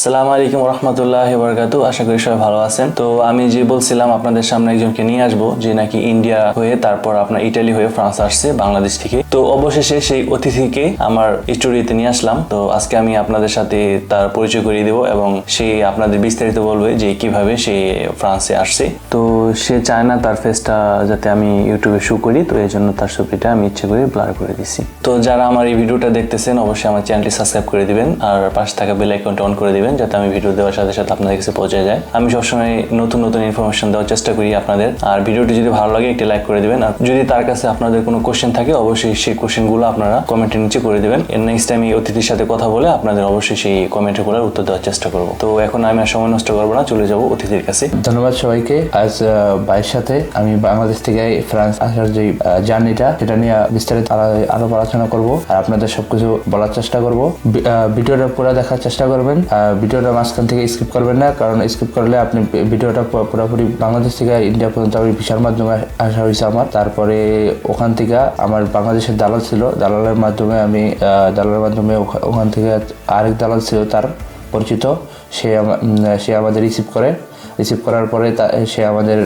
আসসালামু আলাইকুম রহমতুল্লাহ বরকাতু আশা করি সবাই ভালো আছেন। তো আমি যে বলছিলাম, আপনাদের সামনে একজনকে নিয়ে আসব, যে নাকি ইন্ডিয়া হয়ে তারপর আপনার ইটালি হয়ে ফ্রান্স আসছে, বাংলাদেশ থেকে। তো অবশেষে সেই অতিথিকে আমার স্টোরিতে নিয়ে আসলাম। তো আজকে আমি আপনাদের সাথে তার পরিচয় করিয়ে দেবো এবং সে আপনাদের বিস্তারিত বলবে যে কীভাবে সে ফ্রান্সে আসছে। তো সে চায় না তার ফেসটা যাতে আমি ইউটিউবে শো করি, তো এই জন্য তার ছবিটা আমি ইচ্ছে করে ব্লার করে দিছি। তো যারা আমার এই ভিডিওটা দেখতেছেন, অবশ্যই আমার চ্যানেলটি সাবস্ক্রাইব করে দিবেন, আর পাশে থাকা বেল আইকনটা অন করে দিবেন। যাতে আমি ভিডিও দেওয়ার সাথে সাথে আপনাদের কাছে পৌঁছে যায়। আমি সবসময় নতুন নতুন ইনফরমেশন দেওয়ার চেষ্টা করি আপনাদের। আর ভিডিওটি যদি ভালো লাগে, একটি লাইক করে দেবেন। আর যদি তার কাছে আপনাদের কোনো কোশ্চেন থাকে, অবশ্যই সেই কোশ্চেনগুলো আপনারা কমেন্টের নিচে করে দেবেন। এর নেক্সট টাইম এই অতিথির সাথে কথা বলে আপনাদের অবশ্যই সেই কমেন্টগুলোর উত্তর দেওয়ার চেষ্টা করব। তো এখন আমি আর সময় নষ্ট করব না, চলে যাব অতিথির কাছে। ধন্যবাদ সবাইকে। আজ ভাইয়ের সাথে আমি বাংলাদেশ থেকে ফ্রান্স আসার যে জার্নিটা, সেটা নিয়ে বিস্তারিত আলাপ আলোচনা করব। আর আপনাদের সবকিছু বলার চেষ্টা করব। ভিডিওটা পুরো দেখার চেষ্টা করবেন। ভিডিওটা মাঝখান থেকে স্কিপ করবেন না, কারণ স্কিপ করলে আপনি ভিডিওটা পুরো- পুরোপুরি বাংলাদেশ থেকে ইন্ডিয়া পর্যন্ত আমি ভিসার মাধ্যমে আসা হয়েছে আমার। তারপরে ওখান থেকে আমার বাংলাদেশের দালাল ছিল, দালালের মাধ্যমে আমি দালালের মাধ্যমে ওখা- ওখান থেকে আরেক দালাল ছিল তার পরিচিত। সে সে আমাদের রিসিভ করে। রিসিভ করার পরে সে আমাদের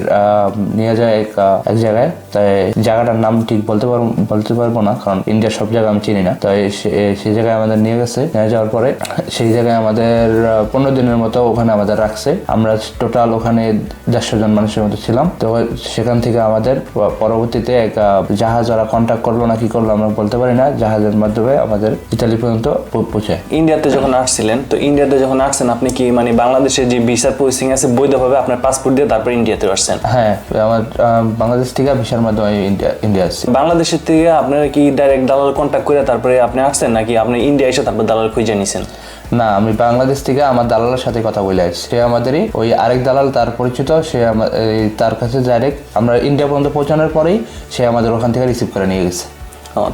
নিয়ে যায় এক এক জায়গায়। তাই জায়গাটার নাম ঠিক বলতে পারব বলতে পারব না, কারণ ইন্ডিয়ার সব জায়গা আমি চিনি না। তাই সেই জায়গায় আমাদের নিয়ে গেছে। নিয়ে যাওয়ার পরে সেই জায়গায় আমাদের পনেরো দিনের মতো ওখানে আমাদের রাখছে। আমরা টোটাল ওখানে দেড়শো জন মানুষের মতো ছিলাম। তো সেখান থেকে আমাদের পরবর্তীতে এক জাহাজ ওরা কন্ট্যাক্ট করল না কি করল আমরা বলতে পারি না। জাহাজের মাধ্যমে আমাদের ইতালি পর্যন্ত পৌঁছায়। ইন্ডিয়াতে যখন আসছিলেন, তো ইন্ডিয়াতে যখন আসছেন, আপনি কি মানে বাংলাদেশের যে ভিসার প্রসেসিং আছে বৈধভাবে আপনার পাসপোর্ট দিয়ে তারপর ইন্ডিয়াতে আসছেন। হ্যাঁ আমার বাংলাদেশ থেকে ভিসার মাধ্যমে ইন্ডিয়া ইন্ডিয়া আসছি। বাংলাদেশের থেকে আপনারা কি ডাইরেক্ট দালাল কন্ট্যাক্ট করে তারপরে আপনি আসছেন নাকি আপনি ইন্ডিয়া এসে তারপর দালাল খুঁজে নিছেন? না আমি বাংলাদেশ থেকে আমার দালালের সাথে কথা বলে আসছি। সে আমাদেরই ওই আরেক দালাল তার পরিচিত সে তার কাছে ডাইরেক্ট আমরা ইন্ডিয়া পর্যন্ত পৌঁছানোর পরেই সে আমাদের ওখান থেকে রিসিভ করে নিয়ে গেছে।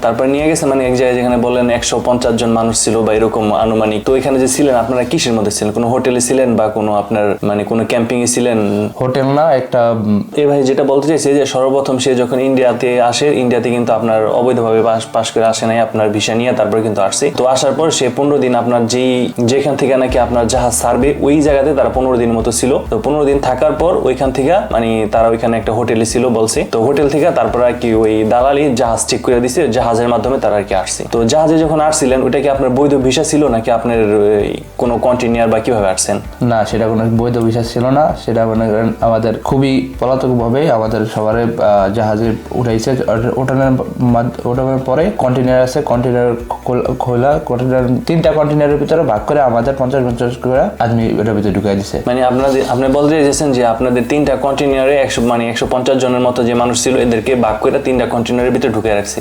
তারপরে নিয়ে গেছে মানে এক জায়গায় যেখানে বললেন একশো পঞ্চাশ জন মানুষ ছিল বা এরকম আনুমানিক। তো এখানে যে ছিলেন আপনারা কিসের মধ্যে ছিলেন? কোনো হোটেলে ছিলেন বা কোনো আপনার মানে কোনো ক্যাম্পিং এ ছিলেন? হোটেল না একটা এই ভাই যেটা বলতে চাইছে যে সর্বপ্রথম সে যখন ইন্ডিয়াতে আসে ইন্ডিয়াতে কিন্তু আপনার অবৈধভাবে পাস করে আসে নাই আপনার ভিসা নিয়ে তারপরে কিন্তু আসছে। তো আসার পর সে পনেরো দিন আপনার যেই যেখান থেকে নাকি আপনার জাহাজ ছাড়বে ওই জায়গাতে তারা পনেরো দিন মতো ছিল। তো পনেরো দিন থাকার পর ওইখান থেকে মানে তারা ওইখানে একটা হোটেলে ছিল বলছে। তো হোটেল থেকে তারপর আর কি ওই দালালি জাহাজ ঠিক করে দিছে জাহাজের মাধ্যমে তারা আর কি আসছে। তো জাহাজে যখন আসছিলেন ওটা কি আপনার বৈধ ভিসা ছিল নাকি আপনার কোনো কন্টিনিউয়ার বা কীভাবে আসছেন? না সেটা কোনো বৈধ বিশ্বাস ছিল না। সেটা মনে করেন আমাদের খুবই পলাতকভাবে আমাদের সবার জাহাজে উঠাইছে। ওঠানোর ওঠানোর পরে কন্টেনার আছে। কন্টেনার খোলা কন্টেনার তিনটা কন্টেনারের ভিতরে ভাগ করে আমাদের পঞ্চাশ পঞ্চাশ করে আদমি ওটার ভিতরে ঢুকাই দিছে। মানে আপনাদের আপনি বলতে চাইছেন যে আপনাদের তিনটা কন্টেনারে একশো মানে একশো পঞ্চাশ জনের মতো যে মানুষ ছিল এদেরকে ভাগ করে তিনটা কন্টেনারের ভিতরে ঢুকে রাখছে।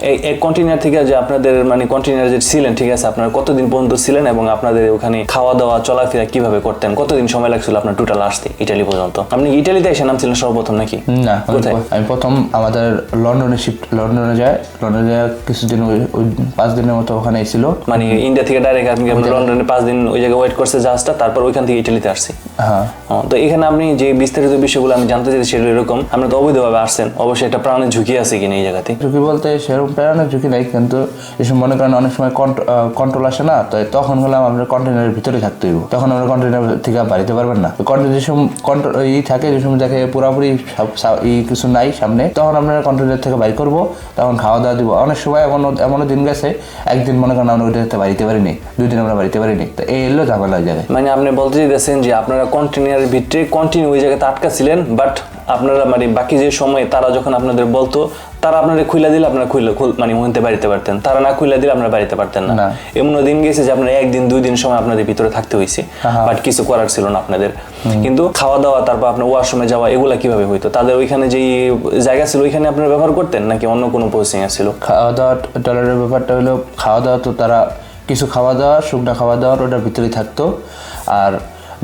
এই এক কন্টেনার থেকে যে আপনাদের মানে কন্টেনার যে ছিলেন ঠিক আছে আপনারা কতদিন পর্যন্ত ছিলেন এবং আপনাদের ওখানে খাওয়া দাওয়া চলাফেরা কীভাবে করতেন? কতদিন সময় লাগছিল আপনার টোটাল আসতে ইটালি পর্যন্ত? আপনি ইটালিতে এসে নামছিলেন সর্বপ্রথম নাকি? না আমি কোথায়? আমি প্রথম আমাদের লন্ডনে শিফট লন্ডনে যায় লন্ডনে যায় কিছুদিন ওই- পাঁচ দিনের মতো ওখানে ছিল। মানে ইন্ডিয়া থেকে ডাইরেক্ট আপনি আপনি লন্ডনে পাঁচ দিন ওই জায়গায় ওয়েট করছে জাহাজটা তারপর ওইখান থেকে ইটালিতে আসছে? হ্যাঁ। তো এখানে আপনি যে বিস্তারিত বিষয়গুলো আমি জানতে চাইছি সেগুলো এরকম আমরা তো অবৈধভাবে আসছেন অবশ্যই একটা প্রাণের ঝুঁকি আছে কিনা এই জায়গাতে? ঝুঁকি বলতে সেরকম প্রেরণার ঝুঁকি নেই, কিন্তু এসব মনে করেন অনেক সময় কন্ট্রোল আসে না, তো তখন হলে আমরা কন্টেনারের ভিতরে থাকতে হইব। তখন আমরা কন্টেনার থেকে বাড়িতে পারবেন না। কন্টেনার যে সময় কন্ট্রোল ই থাকে যে সময় দেখে পুরোপুরি ই কিছু নাই সামনে, তখন আমরা কন্টেনার থেকে বাইর করব, তখন খাওয়া দাওয়া দিব। অনেক সময় এমন এমনও দিন গেছে, একদিন মনে করেন আমরা ওইটাতে বাড়িতে পারিনি, দুই দিন আমরা বাড়িতে পারিনি, তো এই এলো ঝামেলা হয়ে যাবে মানে আপনি বলতে চাইতেছেন যে আপনারা কন্টেনারের ভিতরে কন্টিনিউ ওই জায়গাতে আটকা ছিলেন বাট আপনারা মানে বাকি যে সময় তারা যখন আপনাদের বলতো তারা আপনারা খুলে দিলে আপনারা খুলে খুল- মানে মনতে বাড়িতে পারতেন। তারা না খুলে দিলে আপনারা বাড়িতে পারতেন না। না। এমন দিন গেছে যে আপনারা একদিন দুই দিন সময় আপনাদের ভিতরে থাকতে হয়েছে বাট কিছু করার ছিল না আপনাদের। কিন্তু খাওয়া দাওয়া তারপর আপনার ওয়াশরুমে যাওয়া এগুলা কীভাবে হইতো? তাদের ওইখানে যেই জায়গা ছিল ওইখানে আপনারা ব্যবহার করতেন? নাকি অন্য কোনো প্রসেসিং ছিল? খাওয়া দাওয়া টয়লেটের ব্যাপারটা হলো খাওয়া দাওয়া তো তারা কিছু খাওয়া দাওয়া শুকনা খাওয়া দাওয়ার ওটার ভিতরেই থাকতো। আর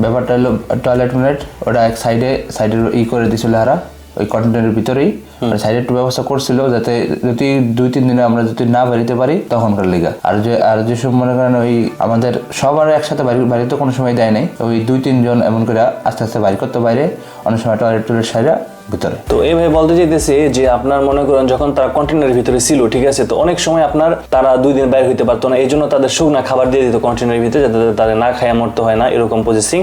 ব্যাপারটা হলো টয়লেট মিলেট ওটা এক সাইডে সাইডে ই করে দিছিল হারা ওই কন্টেনারের ভিতরেই। সাইডে একটু ব্যবস্থা করছিল যাতে যদি দুই তিন দিনে আমরা যদি না বাড়িতে পারি তখনকার লিগা আর যে আর যেসব মনে করেন ওই আমাদের সবার একসাথে বাড়ি বাড়িতে কোনো সময় দেয় নাই। ওই দুই তিনজন এমন করে আস্তে আস্তে বাড়ি করতে বাইরে। অনেক সময় টয়লেট টয়লেট সাইডে ভিতরে। তো এইভাবে বলতে চাইতেছি যে আপনার মনে করেন যখন তারা কন্টেনারের ভিতরে ছিল ঠিক আছে? তো অনেক সময় আপনার তারা দুই দিন বাইরে হইতে পারতো না এই জন্য তাদের শুকনা খাবার দিয়ে দিত কন্টেনারের ভিতরে যাতে তাদের না খায়া মরতে হয় না এরকম প্রসেসিং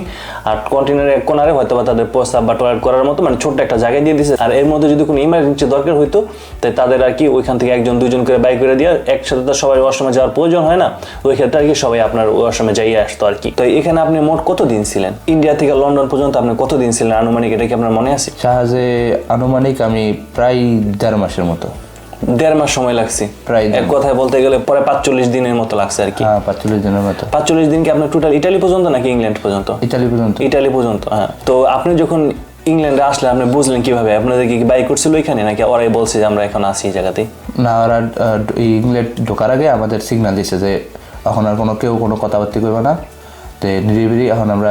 আর কন্টেনারের এক কোনারে হয়তো বা তাদের প্রস্তাব বা টয়লেট করার মতো মানে ছোট্ট একটা জায়গায় দিয়ে দিছে। আর এর মধ্যে যদি কোনো ইমার্জেন্সি দরকার হইতো তাই তাদের আর কি ওইখান থেকে একজন দুজন করে বাইক করে দিয়ে একসাথে তো সবাই ওয়াশরুমে যাওয়ার প্রয়োজন হয় না ওই ক্ষেত্রে আর কি সবাই আপনার ওয়াশরুমে যাইয়ে আসতো আর কি। তো এখানে আপনি মোট কতদিন ছিলেন? ইন্ডিয়া থেকে লন্ডন পর্যন্ত আপনি কতদিন ছিলেন? আনুমানিক এটা কি আপনার মনে আছে? জাহাজে আনুমানিক আমি প্রায় দেড় মাসের মতো। দেড় মাস সময় লাগছে। প্রায় এক কথায় বলতে গেলে পরে পাঁচচল্লিশ দিনের মতো লাগছে আর কি। হ্যাঁ পাঁচচল্লিশ দিনের মতো। পাঁচচল্লিশ দিন কি আপনার টোটাল ইটালি পর্যন্ত নাকি ইংল্যান্ড পর্যন্ত? ইটালি পর্যন্ত। ইটালি পর্যন্ত হ্যাঁ। তো আপনি যখন ইংল্যান্ডে আসলে আপনি বুঝলেন কীভাবে? আপনাদের কি বাই করছিল এখানে নাকি ওরাই বলছে যে আমরা এখন আসি এই জায়গাতে? না ওরা ইংল্যান্ড ঢোকার আগে আমাদের সিগন্যাল দিছে যে এখন আর কোনো কেউ কোনো কথাবার্তা করবে না। তো নিরিবিলি এখন আমরা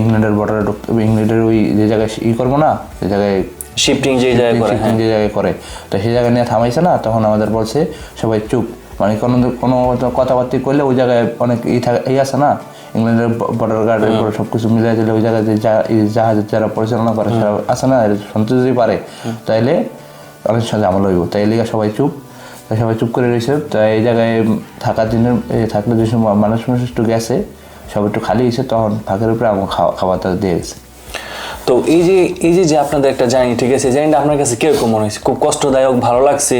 ইংল্যান্ডের বর্ডারে ঢুকতে ইংল্যান্ডের ওই যে জায়গায় ই করব না যে জায়গায় শিফটিং যে জায়গায় করে হ্যাঁ। যে জায়গায় করে তো সেই জায়গায় নিয়ে থামাইছে না তখন আমাদের বলছে সবাই চুপ। মানে কোনো কোনো কথাবার্তা করলে ওই জায়গায় অনেক ই থাকে ই আছে না ইংল্যান্ডের বর্ডার গার্ডের উপরে সব কিছু মিলাই দিলে ওই জায়গায় যে জাহাজের যারা পরিচালনা করে সেটা আছে না শুনতে যদি পারে। তাইলে অনেক সাথে আমল হইব। তাই লিগা সবাই চুপ। তাই সবাই চুপ করে রয়েছে। তো এই জায়গায় থাকার দিনের এ, থাকলে যে সময় মানুষ মানুষ একটু গেছে। সব একটু খালি হয়েছে তখন ফাঁকের উপরে আমার খাওয়া খাবার দাবার দিয়ে গেছে। তো এই যে এই যে যে আপনাদের একটা জার্নি ঠিক আছে? জার্নিটা আপনার কাছে কীরকম মনে হয়েছে? খুব কষ্টদায়ক ভালো লাগছে?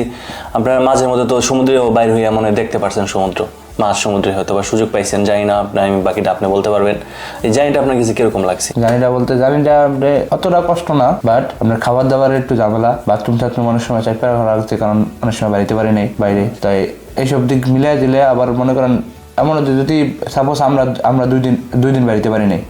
আপনার মাঝে মধ্যে তো সমুদ্রেও বাইর হইয়া মনে দেখতে পারছেন সমুদ্র মাছ সমুদ্রে হয়তো বা সুযোগ পাইছেন জানি না আপনি আমি বাকিটা আপনি বলতে পারবেন। এই জার্নিটা আপনার কাছে কীরকম লাগছে? জানিটা বলতে জানিটা আপনি অতটা কষ্ট না বাট আপনার খাবার দাবারের একটু ঝামেলা বাথরুম টাথরুম অনেক সময় চাই করা লাগছে কারণ অনেক সময় বাড়িতে পারি নাই বাইরে। তাই এইসব দিক মিলিয়ে দিলে আবার মনে করেন এমন যদি সাপোজ আমরা আমরা দুই দিন দুই দিন বাড়িতে পারি নাই,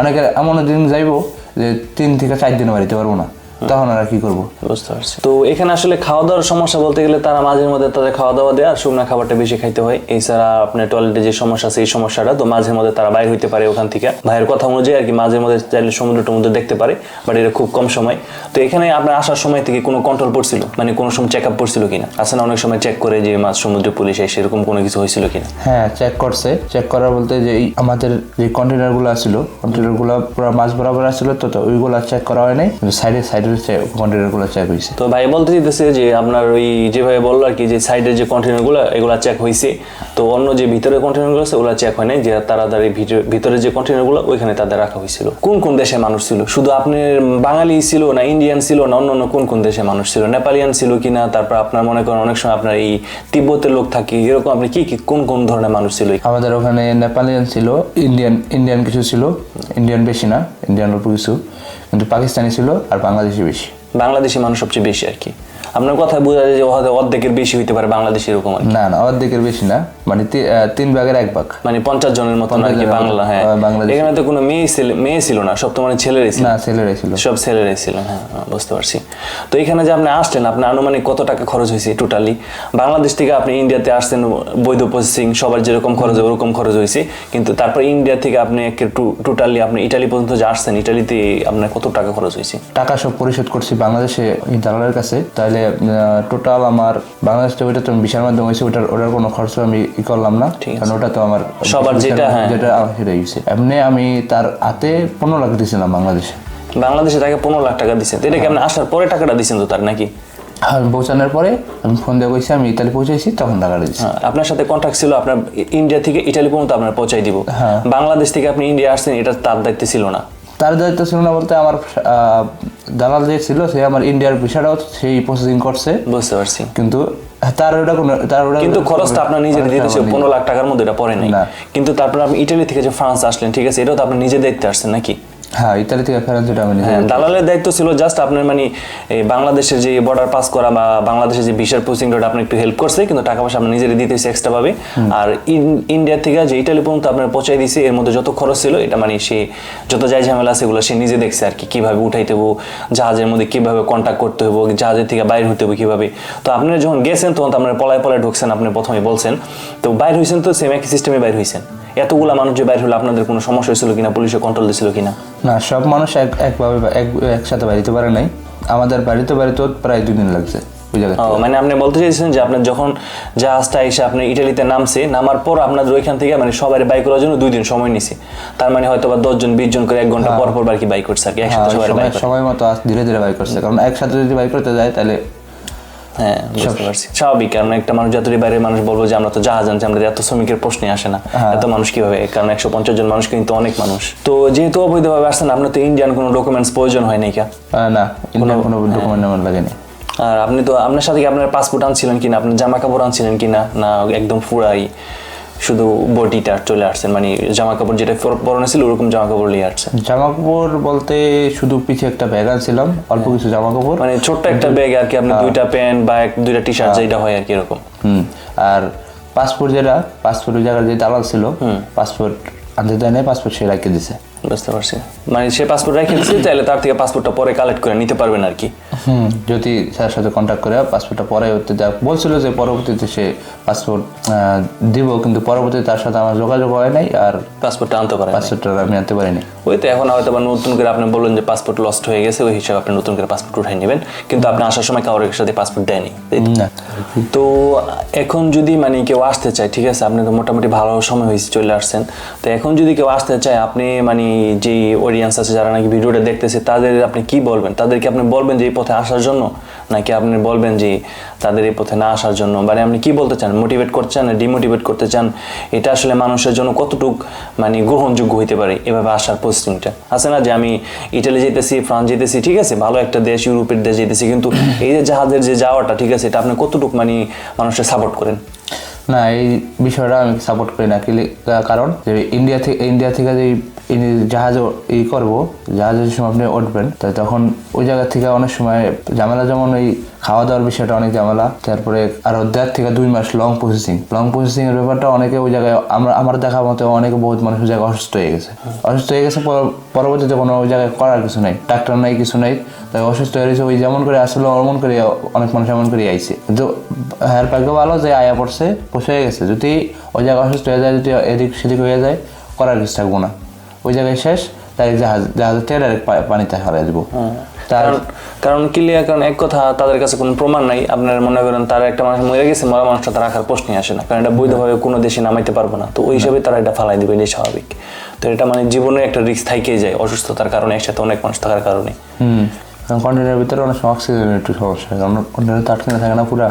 অনেকে এমন দিন যাইবো যে তিন থেকে চার দিন বাড়িতে পারব না। তখন আর কি করব? বুঝতে পারছি। তো এখানে আসলে খাওয়া দাওয়ার সমস্যা বলতে গেলে তারা মাঝে মধ্যে তাদের খাওয়া দাওয়া দেয় আর শুকনা খাবারটা বেশি খাইতে হয়। এছাড়া আপনার টয়লেটে যে সমস্যা আছে এই সমস্যাটা তো মাঝে মধ্যে তারা বাইরে হইতে পারে ওখান থেকে। ভাইয়ের কথা অনুযায়ী আর কি মাঝে মধ্যে চাইলে সমুদ্র টমুদ্র দেখতে পারে বাট এটা খুব কম সময়। তো এখানে আপনার আসার সময় থেকে কোনো কন্ট্রোল পড়ছিল? মানে কোনো সময় চেক আপ পড়ছিল কিনা? আসলে অনেক সময় চেক করে যে মাছ সমুদ্র পুলিশ এসে এরকম কোনো কিছু হয়েছিল কিনা? হ্যাঁ চেক করছে। চেক করার বলতে যে আমাদের যে কন্টেনারগুলো ছিল কন্টেনারগুলো পুরো মাছ বরাবর আসছিল তো ওইগুলো চেক করা হয় নাই। সাইডে সাইডের কন্টেনারগুলো চেক হয়েছে তো ভাই বলতে চাইতেছে যে আপনার ওই যেভাবে বলল আর কি যে সাইডের যে কন্টেনারগুলো এগুলো চেক হয়েছে তো অন্য যে ভিতরে কন্টেনারগুলো আছে ওগুলো চেক হয় নাই যে তাড়াতাড়ি ভিতরে- ভিতরে যে কন্টেনারগুলো ওইখানে তাদের রাখা হয়েছিল কোন কোন দেশের মানুষ ছিল? শুধু আপনার বাঙালি ছিল না ইন্ডিয়ান ছিল না অন্য অন্য কোন কোন দেশের মানুষ ছিল? নেপালিয়ান ছিল কিনা? তারপর আপনার মনে করেন অনেক সময় আপনার এই তিব্বতের লোক থাকে এরকম আপনি কি কি কোন কোন ধরনের মানুষ ছিল? আমাদের ওখানে নেপালিয়ান ছিল ইন্ডিয়ান ইন্ডিয়ান কিছু ছিল। ইন্ডিয়ান বেশি না ইন্ডিয়ান অল্প কিছু কিন্তু পাকিস্তানি ছিল আর বাংলাদেশি বেশি। বাংলাদেশি মানুষ সবচেয়ে বেশি আর কি। আপনার কথা বোঝা যায় যে হয়তো অর্ধেকের বেশি হইতে পারে বাংলাদেশি এরকম না না অর্ধেকের বেশি না। মানে তিন ভাগের এক ভাগ। মানে পঞ্চাশ জনের মতন আর কি বাংলা হ্যাঁ। এখানে তো কোনো মেয়ে ছিল মেয়ে ছিল না সব তো মানে ছেলেরই ছিল। না ছেলেরাই ছিল। সব ছেলেরাই ছিল হ্যাঁ হ্যাঁ, বুঝতে পারছি। তো এখানে যে আপনি আসছেন আপনার আনুমানিক কত টাকা খরচ হয়েছে টোটালি বাংলাদেশ থেকে আপনি ইন্ডিয়াতে আসছেন বৈধ প্রসেসিং সবার যেরকম খরচ ওরকম খরচ হয়েছে। কিন্তু তারপর ইন্ডিয়া থেকে আপনি টোটালি আপনি ইটালি পর্যন্ত যে আসছেন ইটালিতে আপনার কত টাকা খরচ হয়েছে? টাকা সব পরিশোধ করছি বাংলাদেশে দালালের কাছে তাহলে টোটাল আমার বাংলাদেশ তো বিশাল মাধ্যমে হয়েছে ওটার ওটার কোনো খরচ আমি ই করলাম না। কারণ ওটা তো আমার সবার যেটা, হ্যাঁ। যেটা সেটা হয়েছে। এমনি আমি তার হাতে পনেরো লাখ দিয়েছিলাম বাংলাদেশে। বাংলাদেশে তাকে পনেরো লাখ টাকা দিচ্ছেন এটা কি আপনি আসার পরে টাকাটা দিচ্ছেন তো তার নাকি? আমি পৌঁছানোর পরে আমি ফোন দিয়ে কইছি আমি ইতালি পৌঁছেছি তখন টাকা দিয়েছি হ্যাঁ, আপনার সাথে কন্ট্যাক্ট ছিল আপনার ইন্ডিয়া থেকে ইটালি পর্যন্ত আপনার পৌঁছাই দিব। হ্যাঁ। বাংলাদেশ থেকে আপনি ইন্ডিয়া আসছেন এটা তার দায়িত্ব ছিল না। তার দায়িত্ব ছিল না বলতে আমার দালাল যে ছিল সে আমার ইন্ডিয়ার ভিসাটাও সেই প্রসেসিং করছে। বুঝতে পারছি। কিন্তু তার ওটা কোনো তার ওটা কিন্তু খরচটা আপনার নিজের দিতে পনেরো লাখ টাকার মধ্যে এটা পড়ে নাই। না। কিন্তু তারপর আপনি ইটালি থেকে যে ফ্রান্স আসলেন ঠিক আছে? এটাও তো আপনি নিজে দেখতে আসছেন নাকি? হ্যাঁ ইতালি থেকে ফেরত যেটা আমি হ্যাঁ, দালালের দায়িত্ব ছিল জাস্ট আপনার মানে এই বাংলাদেশের যে বর্ডার পাস করা বা বাংলাদেশের যে ভিসার প্রসেসিং ওটা আপনি একটু হেল্প করছে কিন্তু টাকা পয়সা আপনি নিজেরই দিতে এক্সট্রা আর ইন্ডিয়া থেকে যে ইটালি পর্যন্ত আপনার পৌঁছাই দিয়েছে এর মধ্যে যত খরচ ছিল এটা মানে সে যত যাই ঝামেলা সে নিজে দেখছে আর কি কীভাবে উঠাইতে হব জাহাজের মধ্যে কীভাবে কন্ট্যাক্ট করতে হব জাহাজের থেকে বাইরে হতে হবে কীভাবে। তো আপনি যখন গেছেন তখন তো আপনার পলায় পলায় ঢুকছেন আপনি প্রথমে বলছেন। তো বাইর হয়েছেন তো সেম একই সিস্টেমে বাইর হয়েছেন এতগুলা মানুষ যে বাইর হলো আপনাদের কোনো সমস্যা হয়েছিল কিনা? পুলিশে কন্ট্রোল দিয়েছিল কিনা? না সব মানুষ এক একভাবে এক একসাথে বাড়িতে পারে নাই। আমাদের বাড়িতে বাড়িতেও প্রায় দুই দিন লাগছে। মানে আপনি বলতে চাইছেন যে আপনার যখন জাহাজটা এসে আপনার ইটালিতে নামছে নামার পর আপনাদের ওইখান থেকে মানে সবাই বাই করার জন্য দুই দিন সময় নিছে। তার মানে হয়তো বা দশজন বিশ জন করে এক ঘণ্টা পর পর আর কি বাই করছে আর কি হ্যাঁ, একসাথে সবাই সময় মতো ধীরে ধীরে বাই করছে। কারণ একসাথে যদি বাই করতে যায় তাহলে হ্যাঁ বুঝতে পারছি। স্বাভাবিক কারণ একটা মানুষ যতই বাইরের মানুষ বলব যে আমরা তো জাহাজ আনছি আমাদের এত শ্রমিকের প্রশ্নে আসে না। হ্যাঁ। এত মানুষ কীভাবে? কারণ একশো পঞ্চাশ জন মানুষ কিন্তু অনেক মানুষ। তো যেহেতু অবৈধভাবে আসছেন আপনার তো ইন্ডিয়ান কোনো ডকুমেন্টস প্রয়োজন হয় নাই কা না ইন্ডিয়ান কোনো ডকুমেন্ট আমার লাগেনি আর আপনি তো আপনার সাথে কি আপনার পাসপোর্ট আনছিলেন কিনা? আপনার জামা কাপড় আনছিলেন কিনা? না একদম পুরাই। শুধু বডিটা চলে আসছেন মানে জামা কাপড় যেটা পরনে ছিল ওরকম জামা কাপড় নিয়ে আসছেন জামা কাপড় বলতে শুধু পিছে একটা ব্যাগ আনছিলাম অল্প কিছু জামা কাপড় মানে ছোট্ট একটা ব্যাগ আর কি আপনি দুইটা প্যান্ট বা এক- দুইটা টি শার্ট যেটা হয় আর কি এরকম। হুম আর পাসপোর্ট যেটা পাসপোর্টের জায়গার যে দালাল ছিল পাসপোর্ট আনতে দেয় নাই পাসপোর্ট সে রাখিয়ে দিছে। বুঝতে পারছি। মানে সে পাসপোর্ট রেখে দিচ্ছে তাহলে তার থেকে পাসপোর্টটা পরে কালেক্ট করে নিতে পারবেন আর কি। হুম যদি স্যার সাথে কন্ট্যাক্ট করে পাসপোর্টটা পরে হতে দেয় বলছিল যে পরবর্তীতে সে পাসপোর্ট দিব কিন্তু পরবর্তীতে তার সাথে আমার যোগাযোগ হয় নাই আর পাসপোর্টটা আনতে পারেন। পাসপোর্টটা আমি আনতে পারিনি। ওই তো এখন হয়তো বা নতুন করে আপনি বললেন যে পাসপোর্ট লস্ট হয়ে গেছে ওই হিসাবে আপনি নতুন করে পাসপোর্ট উঠাই নেবেন কিন্তু আপনি আসার সময় কারোর সাথে পাসপোর্ট দেয়নি? না। তো এখন যদি মানে কেউ আসতে চায় ঠিক আছে আপনি তো মোটামুটি ভালো সময় হয়েছে চলে আসছেন তো এখন যদি কেউ আসতে চায় আপনি মানে যেই অডিয়েন্স আছে যারা নাকি ভিডিওটা দেখতেছে তাদের আপনি কি বলবেন? তাদেরকে আপনি বলবেন যে এই পথে আসার জন্য? নাকি আপনি বলবেন যে তাদের এই পথে না আসার জন্য? মানে আপনি কি বলতে চান? মোটিভেট করছেন ডিমোটিভেট করতে চান? এটা আসলে মানুষের জন্য কতটুক মানে গ্রহণযোগ্য হইতে পারে? এভাবে আসার পোস্টিংটা আছে না যে আমি ইটালি যেতেছি ফ্রান্স যেতেছি, ঠিক আছে? ভালো একটা দেশ, ইউরোপের দেশ যেতেছি, কিন্তু এই যে জাহাজের যে যাওয়াটা, ঠিক আছে? এটা আপনি কতটুক মানে মানুষের সাপোর্ট করেন? না, এই বিষয়টা আমি সাপোর্ট করি না। কারণ যে ইন্ডিয়া থেকে ইন্ডিয়া থেকে যে জাহাজে ই করব জাহাজের সময় আপনি উঠবেন, তো তখন ওই জায়গা থেকে অনেক সময় ঝামেলা, যেমন ওই খাওয়া দাওয়ার বিষয়টা অনেক ঝামেলা, তারপরে আরও দেড় থেকে দুই মাস লং প্রসেসিং লং প্রসেসিং এর ব্যাপারটা অনেকে ওই জায়গায়, আমরা, আমার দেখা মতো অনেকে বহুত মানুষ ওই জায়গায় অসুস্থ হয়ে গেছে। অসুস্থ হয়ে গেছে পর- পরবর্তীতে কোনো ওই জায়গায় করার কিছু নাই, ডাক্তার নাই, কিছু নাই। তাই অসুস্থ হয়ে গেছে ওই যেমন করে আসলে এমন করে অনেক মানুষ এমন করে আইছে। কিন্তু হ্যার ভাগ্য ভালো, যে আয়া পড়ছে হয়ে গেছে। যদি ওই জায়গায় অসুস্থ হয়ে যায়, যদি এদিক সেদিক হয়ে যায়, করার কিছু থাকব না। ওই জায়গায় শেষ তাই জাহাজ জাহাজের থেকে ডাইরেক্ট পানিতে হারাই দেবো। তার কারণ কারণ ক্লিয়ার কারণ এক কথা তাদের কাছে কোনো প্রমাণ নাই। আপনারা মনে করেন তারা একটা মানুষ মরে গেছে মরা মানুষটা তারা রাখার প্রশ্নই আসে না। কারণ এটা বৈধভাবে কোনো দেশে নামাইতে পারব না। তো ওই হিসাবে তারা এটা ফালাই দিবে এটাই স্বাভাবিক। তো এটা মানে জীবনে একটা রিস্ক থাইকেই যায় অসুস্থতার কারণে একসাথে অনেক মানুষ থাকার কারণে। হুম। কারণ কন্টেনারের ভিতরে অনেক সময় অক্সিজেনের একটু সমস্যা হয়। কারণ কন্টেনার তো আটকে থাকে না পুরা।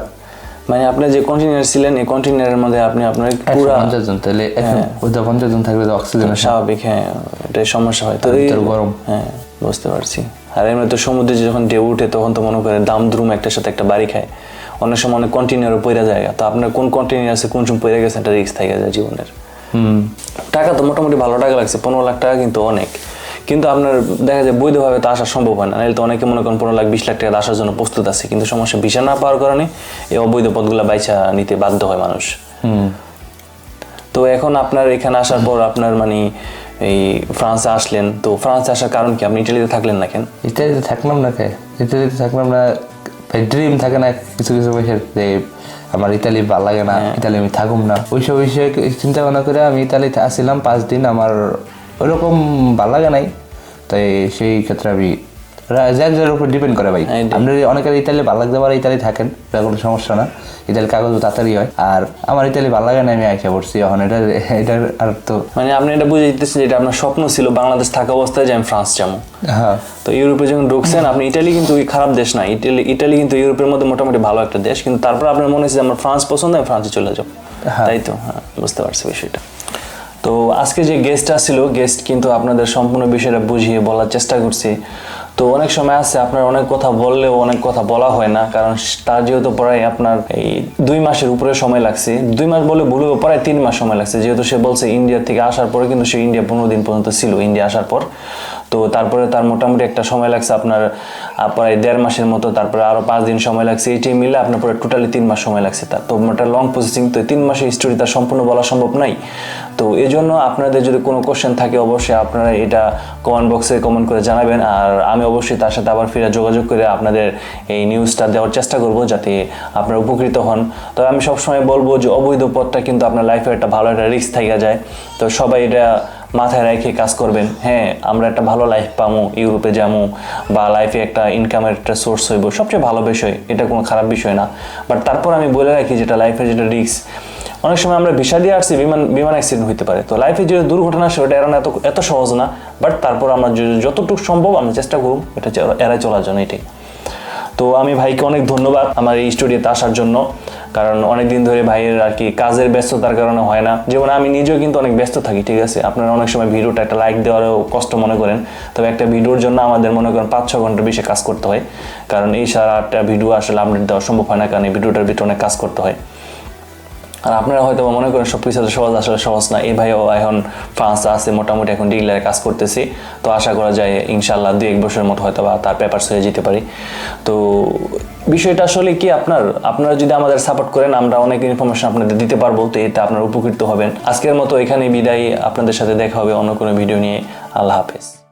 মানে আপনি যে কন্টেনার ছিলেন এই কন্টেনারের মধ্যে আপনি আপনার পুরা পঞ্চাশ জন তাহলে একশো ওইটা পঞ্চাশ জন থাকলে তো অক্সিজেনের স্বাভাবিক হ্যাঁ এটাই সমস্যা হয়। তো গরম। হ্যাঁ বুঝতে পারছি। আর এমনি তো সমুদ্রে যখন ঢেউ উঠে তখন তো মনে করে দাম দ্রুম একটার সাথে একটা বাড়ি খায়। অনেক সময় অনেক কন্টিনিউর পইরা যায়। তো আপনার কোন কন্টিনিউ আছে কোন সময় পইরা গেছে একটা রিস্ক থাকে যায় জীবনের। হুম। টাকা তো মোটামুটি ভালো টাকা লাগছে পনেরো লাখ টাকা কিন্তু অনেক। কিন্তু আপনার দেখা যায় বৈধভাবে তো আসা সম্ভব হয় না। নাহলে তো অনেকে মনে করেন পনেরো লাখ বিশ লাখ টাকা আসার জন্য প্রস্তুত আছে। কিন্তু সমস্যা ভিসা না পাওয়ার কারণে এই অবৈধ পথগুলো বাইচা নিতে বাধ্য হয় মানুষ। হুম। তো এখন আপনার এখানে আসার পর আপনার মানে এই ফ্রান্সে আসলেন। তো ফ্রান্সে আসার কারণ কি? আপনি ইটালিতে থাকলেন না কেন? ইটালিতে থাকলাম না কে? ইটালিতে থাকলাম না ড্রিম থাকে না কিছু কিছু বয়সের যে আমার ইতালি ভালো লাগে না ইতালি আমি থাকুম না। ওইসব বিষয়ে চিন্তা ভাবনা করে আমি ইতালিতে আসছিলাম পাঁচ দিন আমার ওইরকম ভালো লাগে নাই। তাই সেই ক্ষেত্রে আমি যার যার উপর ডিপেন্ড করে ভাই। হ্যাঁ, আপনি অনেকের ইতালি ভালো লাগতে পারে ইতালি থাকেন এটা কোনো সমস্যা না। ইতালি কাগজ তাড়াতাড়ি হয়। আর আমার ইতালি ভালো লাগে না আমি আইসা পড়ছি এখন। এটা এটার আর তো মানে আপনি এটা বুঝে দিতেছেন যে এটা আপনার স্বপ্ন ছিল বাংলাদেশ থাকা অবস্থায় যে আমি ফ্রান্স যাব। হ্যাঁ। তো ইউরোপে যখন ঢুকছেন আপনি ইটালি কিন্তু ওই খারাপ দেশ না। ইটালি ইটালি কিন্তু ইউরোপের মধ্যে মোটামুটি ভালো একটা দেশ। কিন্তু তারপর আপনার মনে হচ্ছে যে আমার ফ্রান্স পছন্দ আমি ফ্রান্সে চলে যাব। হ্যাঁ। তাই তো? হ্যাঁ বুঝতে পারছি বিষয়টা। তো আজকে যে গেস্ট আসছিল গেস্ট কিন্তু আপনাদের সম্পূর্ণ বিষয়টা বুঝিয়ে বলার চেষ্টা করছি। তো অনেক সময় আছে, আপনার অনেক কথা বললেও অনেক কথা বলা হয় না, কারণ তার যেহেতু প্রায় আপনার এই দুই মাসের উপরে সময় লাগছে। দুই মাস বলে ভুলেও প্রায় তিন মাস সময় লাগছে, যেহেতু সে বলছে ইন্ডিয়া থেকে আসার পরে কিন্তু সে ইন্ডিয়া পনেরো দিন পর্যন্ত ছিল ইন্ডিয়া আসার পর। তো তারপরে তার মোটামুটি একটা সময় লাগছে আপনার প্রায় দেড় মাসের মতো, তারপরে আরও পাঁচ দিন সময় লাগছে। এইটি মিলে আপনার পরে টোটালি তিন মাস সময় লাগছে তার। তো একটা লং প্রসেসিং তো তিন মাসের স্টোরি তার সম্পূর্ণ বলা সম্ভব নাই। তো এই জন্য আপনাদের যদি কোনো কোশ্চেন থাকে, অবশ্যই আপনারা এটা কমেন্ট বক্সে কমেন্ট করে জানাবেন। আর আমি অবশ্যই তার সাথে আবার ফিরে যোগাযোগ করে আপনাদের এই নিউজটা দেওয়ার চেষ্টা করব যাতে আপনারা উপকৃত হন। তবে আমি সবসময় বলব যে, অবৈধ পথটা কিন্তু আপনার লাইফে একটা ভালো একটা রিস্ক থেকে যায়। তো সবাই এটা মাথায় রেখে কাজ করবেন। হ্যাঁ আমরা একটা ভালো লাইফ পামো, ইউরোপে যাব বা লাইফে একটা ইনকামের একটা সোর্স হইব। সবচেয়ে ভালো বিষয়, এটা কোনো খারাপ বিষয় না। বাট তারপর আমি বলে রাখি, যেটা লাইফের যেটা রিস্ক অনেক সময় আমরা ভিসা দিয়ে আসছি, বিমান বিমান অ্যাক্সিডেন্ট হতে পারে। তো লাইফে যে দুর্ঘটনা, সেটা এড়ানো এত এত সহজ না বাট তারপর আমরা যতটুকু সম্ভব আমরা চেষ্টা করুন, এটা যে- এড়াই চলার জন্য এটাই। তো আমি ভাইকে অনেক ধন্যবাদ আমার এই স্টুডিওতে আসার জন্য, কারণ অনেক দিন ধরে ভাইয়ের আর কি কাজের ব্যস্ততার কারণে হয় না। যেমন আমি নিজেও কিন্তু অনেক ব্যস্ত থাকি, ঠিক আছে? আপনারা অনেক সময় ভিডিওটা একটা লাইক দেওয়ারও কষ্ট মনে করেন, তবে একটা ভিডিওর জন্য আমাদের মনে করেন পাঁচ ছ ঘণ্টার বেশি কাজ করতে হয়। কারণ এই সারা আটটা ভিডিও আসলে আপডেট দেওয়া সম্ভব হয় না, কারণ এই ভিডিওটার ভিতরে অনেক কাজ করতে হয়। আর আপনারা হয়তো মনে করেন সব কিছু সহজ, আসলে সহজ না। এই ভাইও এখন ফ্রান্স আছে, মোটামুটি এখন ডিগ্লারে কাজ করতেছি। তো আশা করা যায় ইনশাল্লাহ দু এক বছরের মতো হয়তো বা তার পেপারস হয়ে যেতে পারি। তো বিষয়টা আসলে কি আপনার? আপনারা যদি আমাদের সাপোর্ট করেন, আমরা অনেক ইনফরমেশন আপনাদের দিতে পারব, তো এতে আপনারা উপকৃত হবেন। আজকের মতো এখানে বিদায়। আপনাদের সাথে দেখা হবে অন্য কোনো ভিডিও নিয়ে। আল্লাহ হাফেজ।